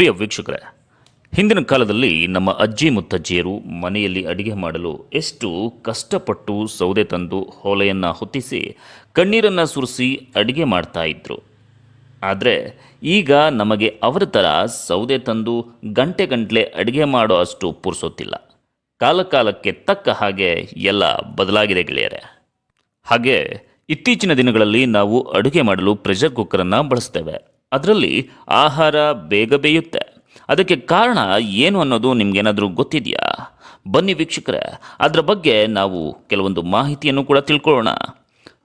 ಪ್ರಿಯ ವೀಕ್ಷಕರೇ, ಹಿಂದಿನ ಕಾಲದಲ್ಲಿ ನಮ್ಮ ಅಜ್ಜಿ ಮುತ್ತಜ್ಜಿಯರು ಮನೆಯಲ್ಲಿ ಅಡಿಗೆ ಮಾಡಲು ಎಷ್ಟು ಕಷ್ಟಪಟ್ಟು ಸೌದೆ ತಂದು ಹೊಲೆಯನ್ನು ಹೊತ್ತಿಸಿ ಕಣ್ಣೀರನ್ನು ಸುರಿಸಿ ಅಡಿಗೆ ಮಾಡ್ತಾ ಇದ್ರು. ಆದರೆ ಈಗ ನಮಗೆ ಅವರ ಥರ ಸೌದೆ ತಂದು ಗಂಟೆ ಗಂಟಲೆ ಅಡಿಗೆ ಮಾಡೋ ಅಷ್ಟು ಪುರ್ಸೊತ್ತಿಲ್ಲ. ಕಾಲಕಾಲಕ್ಕೆ ತಕ್ಕ ಹಾಗೆ ಎಲ್ಲ ಬದಲಾಗಿದೆ ಗೆಳೆಯರೆ. ಹಾಗೆ ಇತ್ತೀಚಿನ ದಿನಗಳಲ್ಲಿ ನಾವು ಅಡುಗೆ ಮಾಡಲು ಪ್ರೆಷರ್ ಕುಕ್ಕರನ್ನು ಬಳಸ್ತೇವೆ. ಅದರಲ್ಲಿ ಆಹಾರ ಬೇಗ ಬೇಯುತ್ತೆ. ಅದಕ್ಕೆ ಕಾರಣ ಏನು ಅನ್ನೋದು ನಿಮಗೇನಾದರೂ ಗೊತ್ತಿದೆಯಾ? ಬನ್ನಿ ವೀಕ್ಷಕರೇ, ಅದರ ಬಗ್ಗೆ ನಾವು ಕೆಲವೊಂದು ಮಾಹಿತಿಯನ್ನು ಕೂಡ ತಿಳ್ಕೊಳ್ಳೋಣ.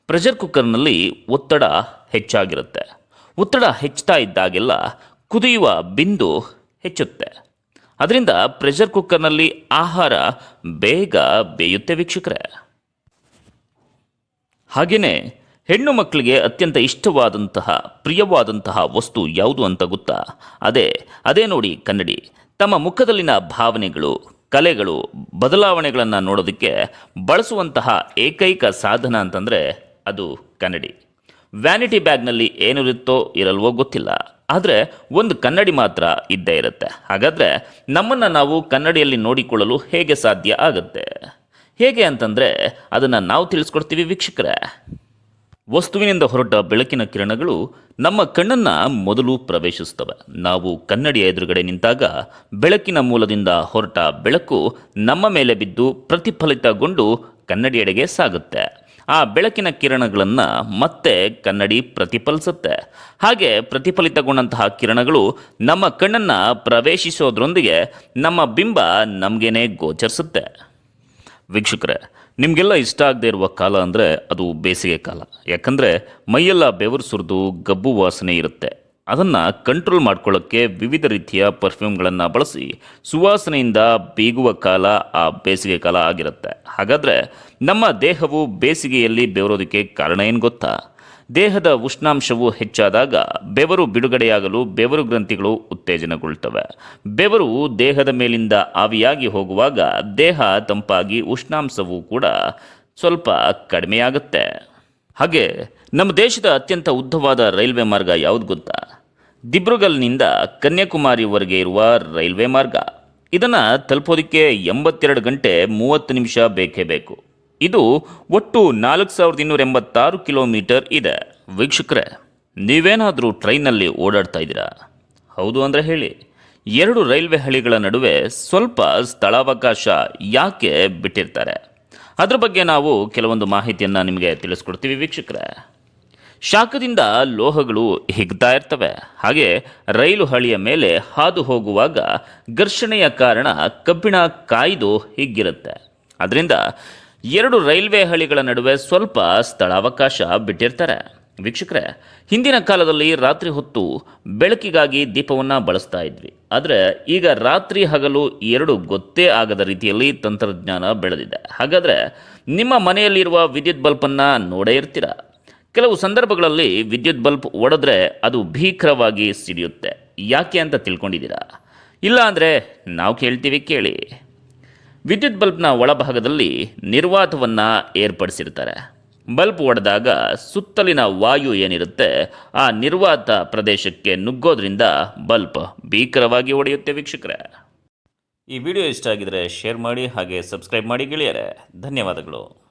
ಪ್ರೆಷರ್ ಕುಕ್ಕರ್ನಲ್ಲಿ ಒತ್ತಡ ಹೆಚ್ಚಾಗಿರುತ್ತೆ. ಒತ್ತಡ ಹೆಚ್ಚುತ್ತಾ ಇದ್ದಾಗೆಲ್ಲ ಕುದಿಯುವ ಬಿಂದು ಹೆಚ್ಚುತ್ತೆ. ಅದರಿಂದ ಪ್ರೆಷರ್ ಕುಕ್ಕರ್ನಲ್ಲಿ ಆಹಾರ ಬೇಗ ಬೇಯುತ್ತೆ ವೀಕ್ಷಕರೇ. ಹಾಗೆಯೇ ಹೆಣ್ಣು ಮಕ್ಕಳಿಗೆ ಅತ್ಯಂತ ಇಷ್ಟವಾದಂತಹ, ಪ್ರಿಯವಾದಂತಹ ವಸ್ತು ಯಾವುದು ಅಂತ ಗೊತ್ತಾ? ಅದೇ ಅದೇ ನೋಡಿ ಕನ್ನಡಿ. ತಮ್ಮ ಮುಖದಲ್ಲಿನ ಭಾವನೆಗಳು, ಕಲೆಗಳು, ಬದಲಾವಣೆಗಳನ್ನು ನೋಡೋದಕ್ಕೆ ಬಳಸುವಂತಹ ಏಕೈಕ ಸಾಧನ ಅಂತಂದರೆ ಅದು ಕನ್ನಡಿ. ವ್ಯಾನಿಟಿ ಬ್ಯಾಗ್ನಲ್ಲಿ ಏನಿರುತ್ತೋ ಇರಲ್ವೋ ಗೊತ್ತಿಲ್ಲ. ಆದರೆ ಒಂದು ಕನ್ನಡಿ ಮಾತ್ರ ಇದ್ದೇ ಇರುತ್ತೆ. ಹಾಗಾದರೆ ನಮ್ಮನ್ನು ನಾವು ಕನ್ನಡಿಯಲ್ಲಿ ನೋಡಿಕೊಳ್ಳಲು ಹೇಗೆ ಸಾಧ್ಯ ಆಗುತ್ತೆ? ಹೇಗೆ ಅಂತಂದರೆ ಅದನ್ನು ನಾವು ತಿಳಿಸ್ಕೊಡ್ತೀವಿ ವೀಕ್ಷಕರೇ. ವಸ್ತುವಿನಿಂದ ಹೊರಟ ಬೆಳಕಿನ ಕಿರಣಗಳು ನಮ್ಮ ಕಣ್ಣನ್ನು ಮೊದಲು ಪ್ರವೇಶಿಸುತ್ತವೆ. ನಾವು ಕನ್ನಡಿಯ ಎದುರುಗಡೆ ನಿಂತಾಗ ಬೆಳಕಿನ ಮೂಲದಿಂದ ಹೊರಟ ಬೆಳಕು ನಮ್ಮ ಮೇಲೆ ಬಿದ್ದು ಪ್ರತಿಫಲಿತಗೊಂಡು ಕನ್ನಡಿಯೆಡೆಗೆ ಸಾಗುತ್ತೆ. ಆ ಬೆಳಕಿನ ಕಿರಣಗಳನ್ನು ಮತ್ತೆ ಕನ್ನಡಿ ಪ್ರತಿಫಲಿಸುತ್ತೆ. ಹಾಗೆ ಪ್ರತಿಫಲಿತಗೊಂಡಂತಹ ಕಿರಣಗಳು ನಮ್ಮ ಕಣ್ಣನ್ನು ಪ್ರವೇಶಿಸೋದ್ರೊಂದಿಗೆ ನಮ್ಮ ಬಿಂಬ ನಮಗೇನೆ ಗೋಚರಿಸುತ್ತೆ. ವೀಕ್ಷಕರೇ ನಿಮಗೆಲ್ಲ ಇಷ್ಟ ಆಗದೆ ಇರುವ ಕಾಲ ಅಂದರೆ ಅದು ಬೇಸಿಗೆ ಕಾಲ. ಯಾಕಂದರೆ ಮೈಯೆಲ್ಲ ಬೆವರು ಸುರಿದು ಗಬ್ಬು ವಾಸನೆ ಇರುತ್ತೆ. ಅದನ್ನು ಕಂಟ್ರೋಲ್ ಮಾಡ್ಕೊಳ್ಳೋಕ್ಕೆ ವಿವಿಧ ರೀತಿಯ ಪರ್ಫ್ಯೂಮ್ಗಳನ್ನು ಬಳಸಿ ಸುವಾಸನೆಯಿಂದ ಬೀಗುವ ಕಾಲ ಆ ಬೇಸಿಗೆ ಕಾಲ ಆಗಿರುತ್ತೆ. ಹಾಗಾದರೆ ನಮ್ಮ ದೇಹವು ಬೇಸಿಗೆಯಲ್ಲಿ ಬೆವರೋದಕ್ಕೆ ಕಾರಣ ಏನು ಗೊತ್ತಾ? ದೇಹದ ಉಷ್ಣಾಂಶವು ಹೆಚ್ಚಾದಾಗ ಬೆವರು ಬಿಡುಗಡೆಯಾಗಲು ಬೆವರು ಗ್ರಂಥಿಗಳು ಉತ್ತೇಜನಗೊಳ್ತವೆ. ಬೆವರು ದೇಹದ ಮೇಲಿಂದ ಆವಿಯಾಗಿ ಹೋಗುವಾಗ ದೇಹ ತಂಪಾಗಿ ಉಷ್ಣಾಂಶವು ಕೂಡ ಸ್ವಲ್ಪ ಕಡಿಮೆಯಾಗುತ್ತೆ. ಹಾಗೆ ನಮ್ಮ ದೇಶದ ಅತ್ಯಂತ ಉದ್ದವಾದ ರೈಲ್ವೆ ಮಾರ್ಗ ಯಾವುದು ಗೊತ್ತಾ? ದಿಬ್ರುಗಲ್ನಿಂದ ಕನ್ಯಾಕುಮಾರಿವರೆಗೆ ಇರುವ ರೈಲ್ವೆ ಮಾರ್ಗ. ಇದನ್ನು ತಲುಪೋದಕ್ಕೆ ಎಂಬತ್ತೆರಡು ಗಂಟೆ ಮೂವತ್ತು ನಿಮಿಷ ಬೇಕೇ ಬೇಕು. ಇದು ಒಟ್ಟು ನಾಲ್ಕು ಸಾವಿರದ ಇನ್ನೂರ ಎಂಬತ್ತಾರು ಕಿಲೋಮೀಟರ್ ಇದೆ. ವೀಕ್ಷಕರೇ, ನೀವೇನಾದರೂ ಟ್ರೈನಲ್ಲಿ ಓಡಾಡ್ತಾ ಇದ್ದೀರಾ? ಹೌದು ಅಂದರೆ ಹೇಳಿ. ಎರಡು ರೈಲ್ವೆ ಹಳಿಗಳ ನಡುವೆ ಸ್ವಲ್ಪ ಸ್ಥಳಾವಕಾಶ ಯಾಕೆ ಬಿಟ್ಟಿರ್ತಾರೆ? ಅದರ ಬಗ್ಗೆ ನಾವು ಕೆಲವೊಂದು ಮಾಹಿತಿಯನ್ನು ನಿಮಗೆ ತಿಳಿಸ್ಕೊಡ್ತೀವಿ ವೀಕ್ಷಕರೇ. ಶಾಖದಿಂದ ಲೋಹಗಳು ಹಿಗ್ತಾ ಇರ್ತವೆ. ಹಾಗೆ ರೈಲು ಹಳಿಯ ಮೇಲೆ ಹಾದು ಹೋಗುವಾಗ ಘರ್ಷಣೆಯ ಕಾರಣ ಕಬ್ಬಿಣ ಕಾಯ್ದು ಹಿಗ್ಗಿರುತ್ತೆ. ಅದರಿಂದ ಎರಡು ರೈಲ್ವೆ ಹಳಿಗಳ ನಡುವೆ ಸ್ವಲ್ಪ ಸ್ಥಳಾವಕಾಶ ಬಿಟ್ಟಿರ್ತಾರೆ. ವೀಕ್ಷಕರೇ, ಹಿಂದಿನ ಕಾಲದಲ್ಲಿ ರಾತ್ರಿ ಹೊತ್ತು ಬೆಳಕಿಗಾಗಿ ದೀಪವನ್ನು ಬಳಸ್ತಾ ಇದ್ವಿ. ಆದರೆ ಈಗ ರಾತ್ರಿ ಹಗಲು ಎರಡು ಗೊತ್ತೇ ಆಗದ ರೀತಿಯಲ್ಲಿ ತಂತ್ರಜ್ಞಾನ ಬೆಳೆದಿದೆ. ಹಾಗಾದರೆ ನಿಮ್ಮ ಮನೆಯಲ್ಲಿರುವ ವಿದ್ಯುತ್ ಬಲ್ಬನ್ನು ನೋಡೇ ಇರ್ತೀರ? ಕೆಲವು ಸಂದರ್ಭಗಳಲ್ಲಿ ವಿದ್ಯುತ್ ಬಲ್ಪ್ ಒಡೆದ್ರೆ ಅದು ಭೀಕರವಾಗಿ ಸಿಡಿಯುತ್ತೆ. ಯಾಕೆ ಅಂತ ತಿಳ್ಕೊಂಡಿದ್ದೀರಾ? ಇಲ್ಲ ಅಂದರೆ ನಾವು ಕೇಳ್ತೀವಿ ಕೇಳಿ. ವಿದ್ಯುತ್ ಬಲ್ಬ್ನ ಒಳಭಾಗದಲ್ಲಿ ನಿರ್ವಾತವನ್ನು ಏರ್ಪಡಿಸಿರ್ತಾರೆ ಬಲ್ಬ್ ಒಡೆದಾಗ ಸುತ್ತಲಿನ ವಾಯು ಏನಿರುತ್ತೆ, ಆ ನಿರ್ವಾತ ಪ್ರದೇಶಕ್ಕೆ ನುಗ್ಗೋದ್ರಿಂದ ಬಲ್ಬ್ ಭೀಕರವಾಗಿ ಒಡೆಯುತ್ತೆ ವೀಕ್ಷಕರೇ. ಈ ವಿಡಿಯೋ ಇಷ್ಟ ಆಗಿದರೆ ಶೇರ್ ಮಾಡಿ ಹಾಗೆ ಸಬ್ಸ್ಕ್ರೈಬ್ ಮಾಡಿ ಗೆಳೆಯರೆ. ಧನ್ಯವಾದಗಳು.